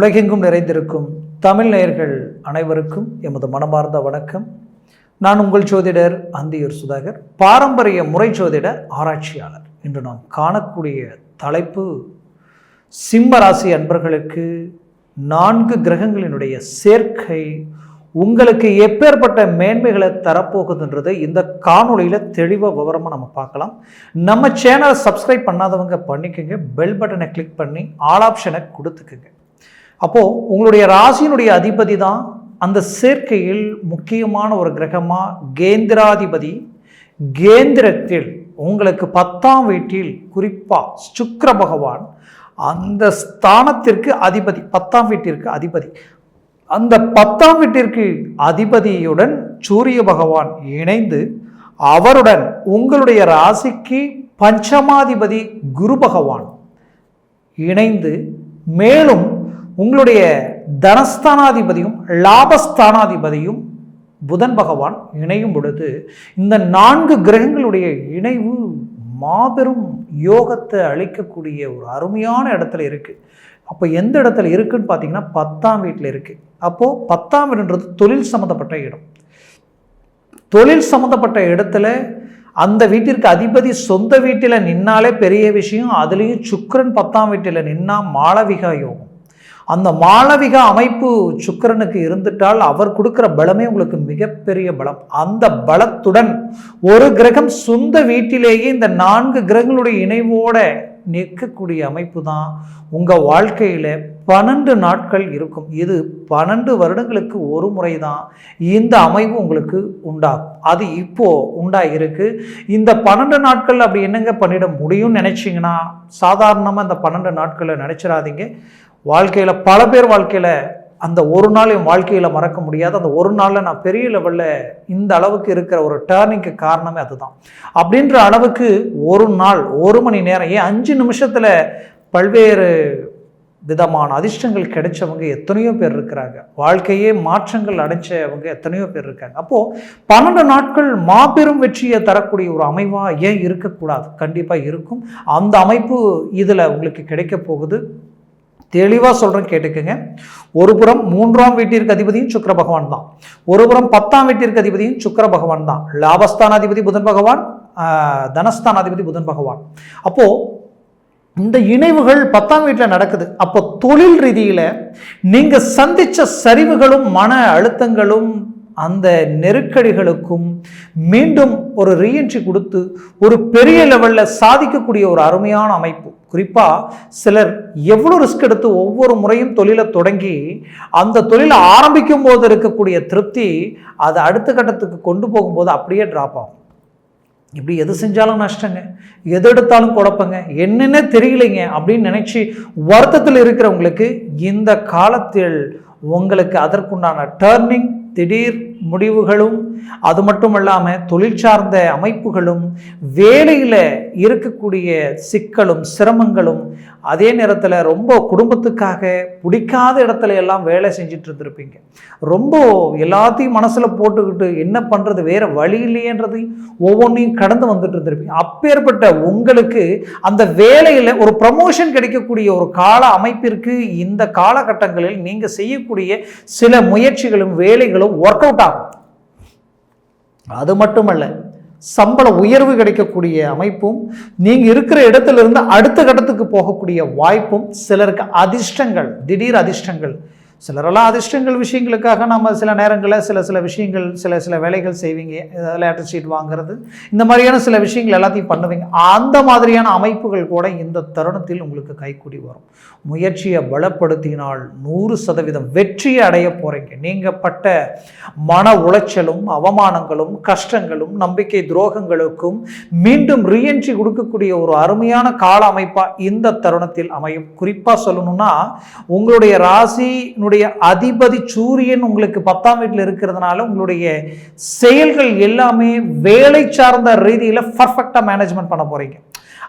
உலகெங்கும் நிறைந்திருக்கும் தமிழ் நேயர்கள் அனைவருக்கும் எமது மனமார்ந்த வணக்கம். நான் உங்கள் ஜோதிடர் அந்தியூர் சுதாகர் பாரம்பரிய முறை ஜோதிட ஆராய்ச்சியாளர். இன்று நாம் காணக்கூடிய தலைப்பு சிம்ம ராசி அன்பர்களுக்கு நான்கு கிரகங்களினுடைய சேர்க்கை உங்களுக்கு எப்பேற்பட்ட மேன்மைகளை தரப்போகுதுன்றதை இந்த காணொலியில் தெளிவாக விவரமாக நம்ம பார்க்கலாம். நம்ம சேனலை சப்ஸ்கிரைப் பண்ணாதவங்க பண்ணிக்கோங்க பெல் பட்டனை கிளிக் பண்ணி ஆல் ஆப்ஷனை கொடுத்துக்குங்க. அப்போது உங்களுடைய ராசியினுடைய அதிபதி தான் அந்த சேர்க்கையில் முக்கியமான ஒரு கிரகமாக கேந்திராதிபதி. கேந்திரத்தில் உங்களுக்கு பத்தாம் வீட்டில் குறிப்பாக சுக்கர பகவான் அந்த ஸ்தானத்திற்கு அதிபதி பத்தாம் வீட்டிற்கு அதிபதி. அந்த பத்தாம் வீட்டிற்கு அதிபதியுடன் சூரிய பகவான் இணைந்து அவருடன் உங்களுடைய ராசிக்கு பஞ்சமாதிபதி குரு பகவான் இணைந்து மேலும் உங்களுடைய தனஸ்தானாதிபதியும் லாபஸ்தானாதிபதியும் புதன் பகவான் இணையும் பொழுது இந்த நான்கு கிரகங்களுடைய இணைவு மாபெரும் யோகத்தை அளிக்கக்கூடிய ஒரு அருமையான இடத்துல இருக்குது அப்போ எந்த இடத்துல இருக்குன்னு பார்த்தீங்கன்னா பத்தாம் வீட்டில் இருக்குது அப்போது பத்தாம் வீடுன்றது தொழில் சம்மந்தப்பட்ட இடம். தொழில் சம்மந்தப்பட்ட இடத்துல அந்த வீட்டிற்கு அதிபதி சொந்த வீட்டில் நின்னாலே பெரிய விஷயம் அதுலேயும் சுக்கரன் பத்தாம் வீட்டில் நின்னால் மாளவிகா யோகம். அந்த மாளவிக அமைப்பு சுக்கரனுக்கு இருந்துட்டால் அவர் கொடுக்குற பலமே உங்களுக்கு மிகப்பெரிய பலம். அந்த பலத்துடன் ஒரு கிரகம் சொந்த வீட்டிலேயே இந்த நான்கு கிரகங்களுடைய இணைவோட நிற்கக்கூடிய அமைப்பு தான் உங்கள் வாழ்க்கையில் பன்னெண்டு நாட்கள் இருக்கும். இது பன்னெண்டு வருடங்களுக்கு ஒரு முறை தான் இந்த அமைப்பு உங்களுக்கு உண்டாகும். அது இப்போ உண்டாகிருக்கு இந்த பன்னெண்டு நாட்கள் அப்படி என்னங்க பண்ணிட முடியும்னு நினச்சிங்கன்னா சாதாரணமாக இந்த பன்னெண்டு நாட்களில் நினச்சிடாதீங்க. வாழ்க்கையில் பல பேர் வாழ்க்கையில் அந்த ஒரு நாள் என் வாழ்க்கையில் மறக்க முடியாது. அந்த ஒரு நாளில் நான் பெரிய லெவலில் இந்த அளவுக்கு இருக்கிற ஒரு டேர்னிங்க்கு காரணமே அதுதான். அப்படின்ற அளவுக்கு ஒரு நாள் ஒரு மணி நேரம் ஏன் அஞ்சு நிமிஷத்தில் பல்வேறு விதமான அதிர்ஷ்டங்கள் கிடைச்சவங்க எத்தனையோ பேர் இருக்கிறாங்க. வாழ்க்கையே மாற்றங்கள் அடைஞ்சவங்க எத்தனையோ பேர் இருக்காங்க. அப்போது பன்னெண்டு நாட்கள் மாபெரும் வெற்றியை தரக்கூடிய ஒரு அமைவாக ஏன் இருக்கக்கூடாது? கண்டிப்பாக இருக்கும். அந்த அமைப்பு இதில் உங்களுக்கு கிடைக்க போகுது. தெளிவாக சொல்கிறேன் கேட்டுக்கோங்க. ஒரு புறம் மூன்றாம் வீட்டிற்கு அதிபதியும் சுக்கர பகவான் தான். ஒரு புறம் பத்தாம் வீட்டிற்கு அதிபதியும் சுக்கர பகவான் தான். லாபஸ்தானாதிபதி புதன் பகவான் தனஸ்தானாதிபதி புதன் பகவான். அப்போது இந்த இணைவுகள் பத்தாம் வீட்டில் நடக்குது. அப்போ தொழில் ரீதியில் நீங்கள் சந்தித்த சரிவுகளும் மன அழுத்தங்களும் அந்த நெருக்கடிகளுக்கும் மீண்டும் ஒரு ரீஎன்ட்ரி கொடுத்து ஒரு பெரிய லெவலில் சாதிக்கக்கூடிய ஒரு அருமையான அமைப்பு. குறிப்பாக சிலர் எவ்வளோ ரிஸ்க் எடுத்து ஒவ்வொரு முறையும் தொழிலை தொடங்கி அந்த தொழிலை ஆரம்பிக்கும் போது இருக்கக்கூடிய திருப்தி அதை அடுத்த கட்டத்துக்கு கொண்டு போகும்போது அப்படியே ட்ராப் ஆகும். இப்படி எது செஞ்சாலும் நஷ்டங்க. எது எடுத்தாலும் குழப்பங்க. என்னென்ன தெரியலைங்க அப்படின்னு நினச்சி வருத்தத்தில் இருக்கிறவங்களுக்கு இந்த காலத்தில் உங்களுக்கு அதற்குண்டான டேர்னிங் திடீர் முடிவுகளும் அது மட்டும் இல்லாமல் தொழில் சார்ந்த அமைப்புகளும் வேலையில் இருக்கக்கூடிய சிக்கலும் சிரமங்களும் அதே நேரத்தில் ரொம்ப குடும்பத்துக்காக பிடிக்காத இடத்துல எல்லாம் வேலை செஞ்சுட்டு இருந்திருப்பீங்க. ரொம்ப எல்லாத்தையும் மனசில் போட்டுக்கிட்டு என்ன பண்ணுறது வேறு வழி இல்லையன்றதையும் ஒவ்வொன்றையும் கடந்து வந்துட்டு இருந்திருப்பீங்க. அப்பேற்பட்ட உங்களுக்கு அந்த வேலையில் ஒரு ப்ரமோஷன் கிடைக்கக்கூடிய ஒரு கால அமைப்பிற்கு இந்த காலகட்டங்களில் நீங்கள் செய்யக்கூடிய சில முயற்சிகளும் வேலைகளும் ஒர்க் அவுட் ஆகும். அது மட்டுமல்ல சம்பள உயர்வு கிடைக்கக்கூடிய அமைப்பும் நீங்கள் இருக்கிற இடத்துல இருந்து அடுத்த கட்டத்துக்கு போகக்கூடிய வாய்ப்பும் சிலருக்கு அதிர்ஷ்டங்கள் திடீர் அதிர்ஷ்டங்கள். சிலரெல்லாம் அதிர்ஷ்டங்கள் விஷயங்களுக்காக நம்ம சில நேரங்களில் சில சில விஷயங்கள் சில சில வேலைகள் செய்வீங்க. லேட்டர் ஷீட் வாங்குறது. இந்த மாதிரியான சில விஷயங்கள் எல்லாத்தையும் பண்ணுவீங்க. அந்த மாதிரியான அமைப்புகள் கூட இந்த தருணத்தில் உங்களுக்கு கைக்கூடி வரும். முயற்சியை பலப்படுத்தினால் நூறு சதவீதம் வெற்றியை அடைய போகிறீங்க நீங்கள் பட்ட மன உளைச்சலும் அவமானங்களும் கஷ்டங்களும் நம்பிக்கை துரோகங்களுக்கும் மீண்டும் ரீஎன்ட்ரி கொடுக்கக்கூடிய ஒரு அருமையான கால அமைப்பாக இந்த தருணத்தில் அமையும். குறிப்பாக சொல்லணும்னா உங்களுடைய ராசி உங்களுடைய அதிபதி சூரியன் உங்களுக்கு பத்தாம் வீட்டில் இருக்கிறதுனால உங்களுடைய செயல்கள் எல்லாமே வேலை சார்ந்த ரீதியில் பர்ஃபெக்டாக மேனேஜ்மெண்ட் பண்ண போகிறீங்க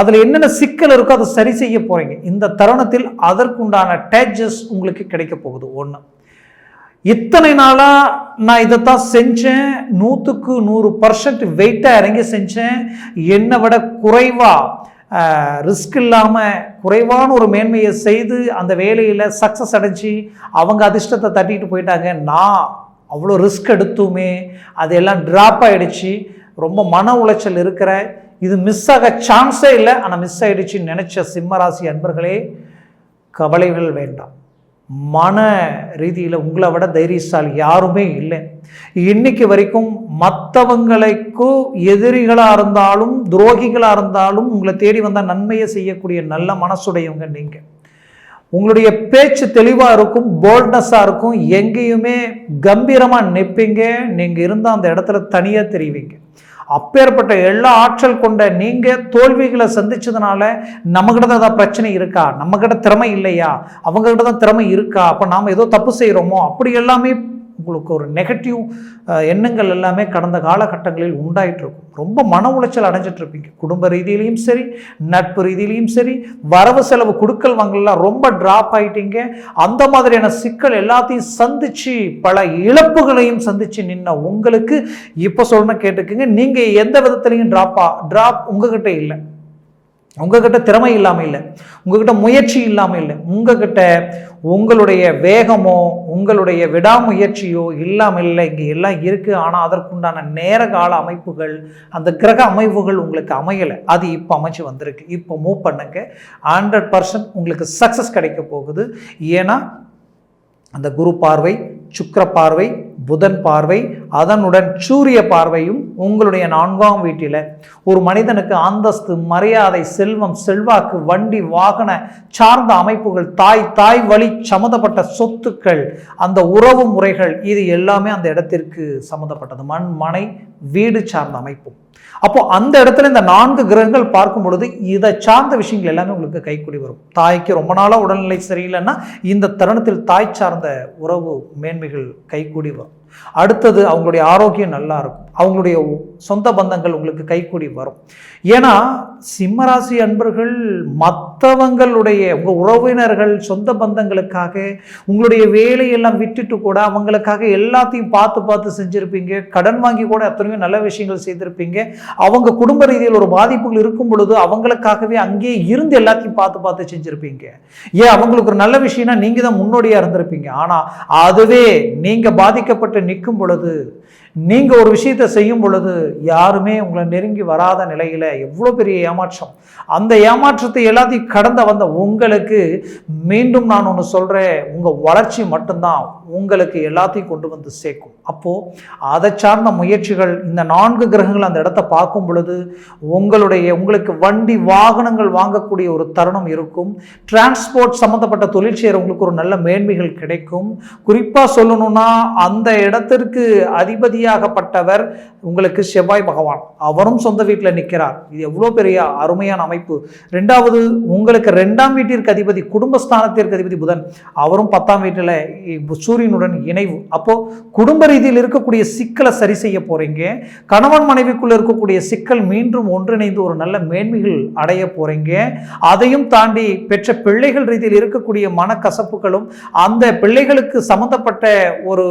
அதில் என்னென்ன சிக்கல் இருக்கோ அதை சரி செய்ய போகிறீங்க இந்த தருணத்தில் அதற்குண்டான டேஜஸ் உங்களுக்கு கிடைக்க போகுது. ஒன்று இத்தனை நாளாக நான் இதைத்தான் செஞ்சேன். நூற்றுக்கு நூறு பர்சன்ட் வெயிட்டாக இறங்கி செஞ்சேன். என்னை விட குறைவாக ரிஸ்க் இல்லாமல் குறைவான ஒரு மேன்மையை செய்து அந்த வேலையில் சக்ஸஸ் அடைஞ்சு அவங்க அதிர்ஷ்டத்தை தட்டிட்டு போயிட்டாங்க. நான் அவ்வளோ ரிஸ்க் எடுத்துமே அதெல்லாம் ட்ராப் ஆகிடுச்சு ரொம்ப மன உளைச்சல் இருக்கிற இது மிஸ் ஆக சான்ஸே இல்லை ஆனால் மிஸ் ஆகிடுச்சின்னு நினச்ச சிம்மராசி அன்பர்களே கவலைகள் வேண்டாம். மன ரீதியில் உங்களை விட தைரியசாலி யாருமே இல்லை. இன்னைக்கு வரைக்கும் மற்றவங்களுக்கும் எதிரிகளாக இருந்தாலும் துரோகிகளாக இருந்தாலும் உங்களை தேடி வந்தால் நன்மையை செய்யக்கூடிய நல்ல மனசுடையவங்க நீங்கள் உங்களுடைய பேச்சு தெளிவாக இருக்கும் போல்ட்னஸாக இருக்கும் எங்கேயுமே கம்பீரமாக நிற்பீங்க நீங்கள் இருந்தால் அந்த இடத்துல தனியாக தெரிவிங்க. அப்பேற்பட்ட எல்லா ஆற்றல் கொண்ட நீங்கள் தோல்விகளை சந்திச்சதுனால நம்மகிட்ட தான் ஏதாவது பிரச்சனை இருக்கா? நம்மகிட்ட திறமை இல்லையா? அவங்ககிட்ட தான் திறமை இருக்கா? அப்போ நாம் ஏதோ தப்பு செய்கிறோமோ அப்படி எல்லாமே உங்களுக்கு ஒரு நெகட்டிவ் எண்ணங்கள் எல்லாமே கடந்த காலகட்டங்களில் உண்டாயிட்டு இருக்கும் ரொம்ப மன உளைச்சல் அடைஞ்சிட்டு இருப்பீங்க குடும்ப ரீதியிலையும் சரி நட்பு ரீதியிலையும் சரி வரவு செலவு கொடுக்கல் வாங்கலாம் ரொம்ப ட்ராப் ஆயிட்டீங்க. அந்த மாதிரியான சிக்கல் எல்லாத்தையும் சந்திச்சு பல இழப்புகளையும் சந்திச்சு நின்ன உங்களுக்கு இப்போ சொல்லணும் கேட்டுக்குங்க. நீங்கள் எந்த விதத்துலையும் ட்ராப்பா ட்ராப் உங்ககிட்ட இல்லை. உங்ககிட்ட திறமை இல்லாமல் இல்லை. உங்ககிட்ட முயற்சி இல்லாமல் இல்லை. உங்ககிட்ட உங்களுடைய வேகமோ உங்களுடைய விடாமுயற்சியோ இல்லாமல் இல்லை இங்கே எல்லாம் இருக்குது ஆனால் அதற்குண்டான நேர கால அமைப்புகள் அந்த கிரக அமைப்புகள் உங்களுக்கு அமையலை. அது இப்போ அமைச்சு வந்திருக்கு. இப்போ மூவ் பண்ணுங்க. ஹண்ட்ரட் பர்சன்ட் உங்களுக்கு சக்ஸஸ் கிடைக்க போகுது. ஏன்னா அந்த குரு பார்வை சுக்கர பார்வை புதன் பார்வை அதனுடன் சூரிய பார்வையும் உங்களுடைய நான்காம் வீட்டில். ஒரு மனிதனுக்கு அந்தஸ்து மரியாதை செல்வம் செல்வாக்கு வண்டி வாகன சார்ந்த அமைப்புகள் தாய் தாய் வழி சம்மந்தப்பட்ட சொத்துக்கள் அந்த உறவு முறைகள் இது எல்லாமே அந்த இடத்திற்கு சம்மந்தப்பட்டது. மண் மனை வீடு சார்ந்த அமைப்பும் அப்போ அந்த இடத்துல இந்த நான்கு கிரகங்கள் பார்க்கும் பொழுது இதை சார்ந்த விஷயங்கள் எல்லாமே உங்களுக்கு கைக்கூடி வரும். தாய்க்கு ரொம்ப நாளாக உடல்நிலை சரியில்லைன்னா இந்த தருணத்தில் தாய் சார்ந்த உறவு மேன்மைகள் கைக்கூடி வரும். அடுத்தது அவங்களுடைய ஆரோக்கியம் நல்லா இருக்கும். அவங்களுடைய சொந்த பந்தங்கள் உங்களுக்கு கைக்கூடி வரும். ஏன்னா சிம்மராசி அன்பர்கள் மற்றவங்களுடைய உங்கள் உறவினர்கள் சொந்த பந்தங்களுக்காக உங்களுடைய வேலையெல்லாம் விட்டுட்டு கூட அவங்களுக்காக எல்லாத்தையும் பார்த்து பார்த்து செஞ்சுருப்பீங்க. கடன் வாங்கி கூட அத்தனையோ நல்ல விஷயங்கள் செய்திருப்பீங்க. அவங்க குடும்ப ரீதியில் ஒரு பாதிப்புகள் இருக்கும் பொழுது அவங்களுக்காகவே அங்கேயே இருந்து எல்லாத்தையும் பார்த்து பார்த்து செஞ்சுருப்பீங்க. ஏன்? அவங்களுக்கு ஒரு நல்ல விஷயம்னா நீங்கள் தான் முன்னோடியாக இருந்திருப்பீங்க. ஆனால் அதுவே நீங்கள் பாதிக்கப்பட்ட நிற்கும் பொழுது நீங்கள் ஒரு விஷயத்தை செய்யும் பொழுது யாருமே உங்களை நெருங்கி வராத நிலையில் எவ்வளோ பெரிய ஏமாற்றம். அந்த ஏமாற்றத்தை எல்லாத்தையும் கடந்த வந்த உங்களுக்கு மீண்டும் நான் ஒன்று சொல்கிறேன் உங்கள் வளர்ச்சி மட்டும்தான் உங்களுக்கு எல்லாத்தையும் கொண்டு வந்து சேர்க்கும். அப்போது அதை சார்ந்த முயற்சிகள் இந்த நான்கு கிரகங்கள் அந்த இடத்த பார்க்கும் பொழுது உங்களுடைய உங்களுக்கு வண்டி வாகனங்கள் வாங்கக்கூடிய ஒரு தருணம் இருக்கும். டிரான்ஸ்போர்ட் சம்மந்தப்பட்ட தொழில் செய்கிறவங்களுக்கு ஒரு நல்ல மேன்மைகள் கிடைக்கும். குறிப்பாக சொல்லணும்னா அந்த இடத்திற்கு அதிபதியாகப்பட்டவர் உங்களுக்கு செவ்வாய் பகவான் அவரும் சொந்த வீட்டில் நிற்கிறார் இது எவ்வளோ பெரிய அருமையான அமைப்பு. ரெண்டாவது உங்களுக்கு ரெண்டாம் வீட்டிற்கு அதிபதி குடும்பஸ்தானத்திற்கு அதிபதி புதன் அவரும் பத்தாம் வீட்டில் சூரியனுடன் இணைவு. அப்போது குடும்ப ரீதியில் இருக்கக்கூடிய சிக்கலை சரி செய்ய போகிறீங்க கணவன் மனைவிக்குள்ளே இருக்கக்கூடிய சிக்கல் மீண்டும் ஒன்றிணைந்து ஒரு நல்ல மேன்மைகள் அடைய போகிறீங்க அதையும் தாண்டி பெற்ற பிள்ளைகள் ரீதியில் இருக்கக்கூடிய மனக்கசப்புகளும் அந்த பிள்ளைகளுக்கு சம்மந்தப்பட்ட ஒரு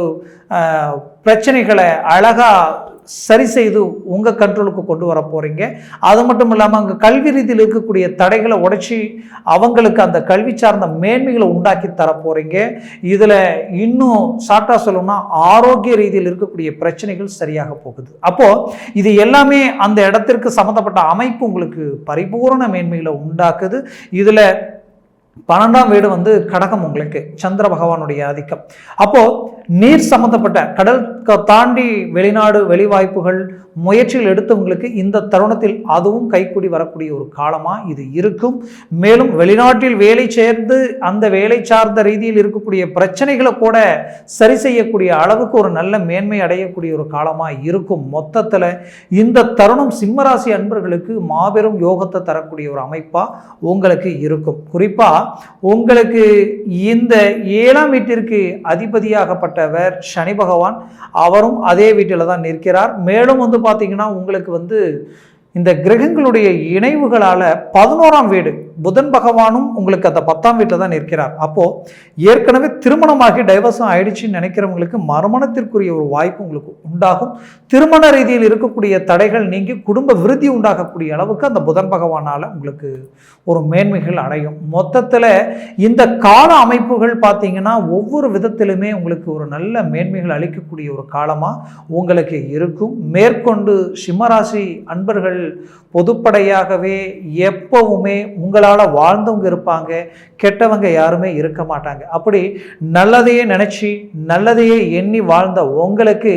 பிரச்சனைகளை அழகாக சரி செய்து உங்கள் கண்ட்ரோலுக்கு கொண்டு வர போகிறீங்க அது மட்டும் இல்லாமல் அங்கே கல்வி ரீதியில் இருக்கக்கூடிய தடைகளை உடைச்சி அவங்களுக்கு அந்த கல்வி சார்ந்த மேன்மைகளை உண்டாக்கி தர போகிறீங்க இதில் இன்னும் சாட்டாக சொல்லணும்னா ஆரோக்கிய ரீதியில் இருக்கக்கூடிய பிரச்சனைகள் சரியாக போகுது. அப்போது இது எல்லாமே அந்த இடத்திற்கு சம்மந்தப்பட்ட அமைப்பு உங்களுக்கு பரிபூரண மேன்மைகளை உண்டாக்குது. இதில் பன்னெண்டாம் வீடு வந்து கடகம் உங்களுக்கு சந்திர பகவானுடைய ஆதிக்கம். அப்போது நீர் சம்மந்தப்பட்ட கடல் தாண்டி வெளிநாடு வெளிவாய்ப்புகள் முயற்சிகள் எடுத்தவங்களுக்கு இந்த தருணத்தில் அதுவும் கைக்கூடி வரக்கூடிய ஒரு காலமாக இது இருக்கும். மேலும் வெளிநாட்டில் வேலை சேர்ந்து அந்த வேலை சார்ந்த ரீதியில் இருக்கக்கூடிய பிரச்சனைகளை கூட சரி செய்யக்கூடிய அளவுக்கு ஒரு நல்ல மேன்மை அடையக்கூடிய ஒரு காலமாக இருக்கும். மொத்தத்தில் இந்த தருணம் சிம்மராசி அன்பர்களுக்கு மாபெரும் யோகத்தை தரக்கூடிய ஒரு அமைப்பாக உங்களுக்கு இருக்கும். குறிப்பாக உங்களுக்கு இந்த ஏழாம் வீட்டிற்கு அதிபதியாகப்பட்டவர் சனி பகவான் அவரும் அதே வீட்டில் தான் நிற்கிறார். மேலும் வந்து பார்த்தீங்கன்னா உங்களுக்கு வந்து இந்த கிரகங்களுடைய இணைவுகளால் பதினோராம் வீடு புதன் பகவானும் உங்களுக்கு அந்த பத்தாம் வீட்டில் தான் இருக்கிறார் அப்போது ஏற்கனவே திருமணமாகி டைவர்ஸும் ஆயிடுச்சுன்னு நினைக்கிறவங்களுக்கு மறுமணத்திற்குரிய ஒரு வாய்ப்பு உங்களுக்கு உண்டாகும். திருமண ரீதியில் இருக்கக்கூடிய தடைகள் நீங்கி குடும்ப விருத்தி உண்டாகக்கூடிய அளவுக்கு அந்த புதன் பகவானால் உங்களுக்கு ஒரு மேன்மைகள் அடையும். மொத்தத்தில் இந்த கால அமைப்புகள் பார்த்தீங்கன்னா ஒவ்வொரு விதத்திலுமே உங்களுக்கு ஒரு நல்ல மேன்மைகள் அளிக்கக்கூடிய ஒரு காலமாக உங்களுக்கு இருக்கும். மேற்கொண்டு சிம்மராசி அன்பர்கள் பொதுப்படையாகவே எப்பவுமே உங்கள் உங்களால் வாழ்ந்தவங்க இருப்பாங்க. கெட்டவங்க யாருமே இருக்க மாட்டாங்க. அப்படி நல்லதையே நினச்சி நல்லதையே எண்ணி வாழ்ந்த உங்களுக்கு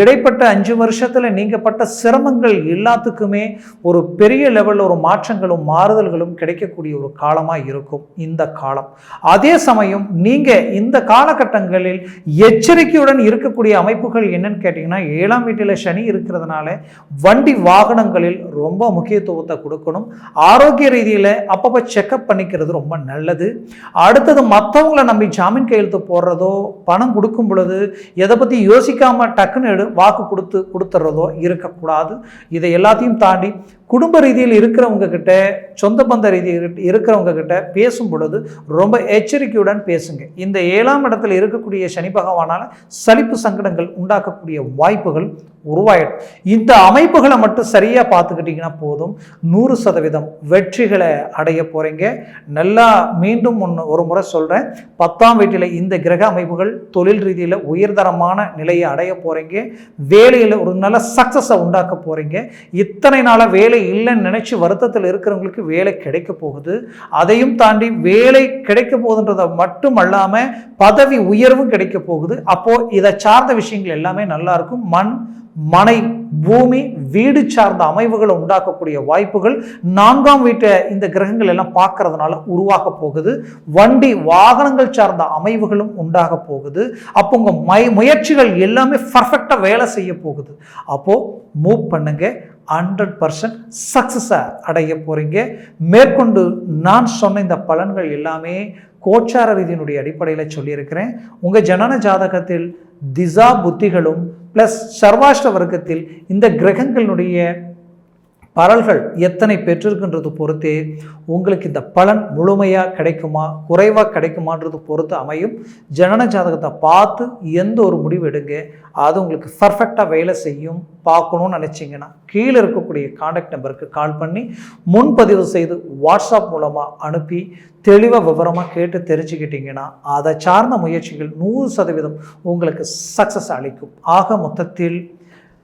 இடைப்பட்ட அஞ்சு வருஷத்தில் நீங்கள் பட்ட சிரமங்கள் எல்லாத்துக்குமே ஒரு பெரிய லெவலில் ஒரு மாற்றங்களும் மாறுதல்களும் கிடைக்கக்கூடிய ஒரு காலமாக இருக்கும் இந்த காலம். அதே சமயம் நீங்கள் இந்த காலகட்டங்களில் எச்சரிக்கையுடன் இருக்கக்கூடிய அமைப்புகள் என்னன்னு கேட்டிங்கன்னா ஏழாம் வீட்டில் சனி இருக்கிறதுனால வண்டி வாகனங்களில் ரொம்ப முக்கியத்துவத்தை கொடுக்கணும். ஆரோக்கிய ரீதியில் அப்பப்போ செக்கப் பண்ணிக்கிறது ரொம்ப நல்லது. அடுத்தது மற்றவங்களை நம்பி ஜாமீன் கையெழுத்து போடுறதோ பணம் கொடுக்கும் பொழுது எதை பற்றி யோசிக்காமல் டக்குன்னு எடு வாக்கு கொடுத்து கொடுத்துட்றதோ இருக்கக்கூடாது. இதை எல்லாத்தையும் தாண்டி குடும்ப ரீதியில் இருக்கிறவங்க கிட்ட சொந்த பந்த ரீதியில் இருக்கிறவங்க கிட்ட பேசும் பொழுது ரொம்ப எச்சரிக்கையுடன் பேசுங்க. இந்த ஏழாம் இடத்துல இருக்கக்கூடிய சனி பகவானால் சலிப்பு சங்கடங்கள் உண்டாக்கக்கூடிய வாய்ப்புகள் உருவாயிடும். இந்த அமைப்புகளை மட்டும் சரியாக பார்த்துக்கிட்டிங்கன்னா போதும். நூறு சதவீதம் வெற்றிகளை அடைய போகிறீங்க நல்லா மீண்டும் ஒன்று ஒரு முறை சொல்கிறேன் பத்தாம் வீட்டில் இந்த கிரக அமைப்புகள் தொழில் ரீதியில் உயர்தரமான நிலையை அடைய போகிறீங்க வேலையில் ஒரு நல்ல சக்ஸஸை உண்டாக்க போகிறீங்க இத்தனை நாளாக வேலை இல்லைன்னு நினச்சி வருத்தத்தில் இருக்கிறவங்களுக்கு வேலை கிடைக்க போகுது. அதையும் தாண்டி வேலை கிடைக்க போகுதுன்றதை மட்டும் அல்லாமல் பதவி உயர்வும் கிடைக்க போகுது. அப்போது இதை சார்ந்த விஷயங்கள் எல்லாமே நல்லா இருக்கும். மண் மனை பூமி வீடு சார்ந்த அமைவுகளை உண்டாக்கக்கூடிய வாய்ப்புகள். நான்காம் வீட்டை இந்த கிரகங்கள் எல்லாம் பார்க்கறதுனால உருவாக போகுது. வண்டி வாகனங்கள் சார்ந்த அமைவுகளும் உண்டாக போகுது. அப்போ உங்கள் மை முயற்சிகள் எல்லாமே பர்ஃபெக்டாக வேலை செய்ய போகுது. அப்போது மூவ் பண்ணுங்க. ஹண்ட்ரட் பர்சன்ட் சக்ஸஸை அடைய போகிறீங்க மேற்கொண்டு நான் சொன்ன இந்த பலன்கள் எல்லாமே கோச்சார ரீதியினுடைய அடிப்படையில் சொல்லியிருக்கிறேன். உங்கள் ஜனன ஜாதகத்தில் திசா புத்திகளும் ப்ளஸ் சர்வாஷ்ட வர்க்கத்தில் இந்த கிரகங்களுடைய பலன்கள் எத்தனை பெற்றிருக்குன்றது பொறுத்தே உங்களுக்கு இந்த பலன் முழுமையாக கிடைக்குமா குறைவாக கிடைக்குமான்றது பொறுத்து அமையும். ஜனன ஜாதகத்தை பார்த்து எந்த ஒரு முடிவு எடுங்க அது உங்களுக்கு பர்ஃபெக்டாக வேலை செய்யும் பார்க்கணும்னு நினச்சிங்கன்னா கீழே இருக்கக்கூடிய காண்டாக்ட் நம்பருக்கு கால் பண்ணி முன்பதிவு செய்து வாட்ஸ்அப் மூலமாக அனுப்பி தெளிவாக விவரமாக கேட்டு தெரிஞ்சுக்கிட்டிங்கன்னா அதை சார்ந்த முயற்சிகள் நூறு சதவீதம் உங்களுக்கு சக்ஸஸ் அளிக்கும். ஆக மொத்தத்தில்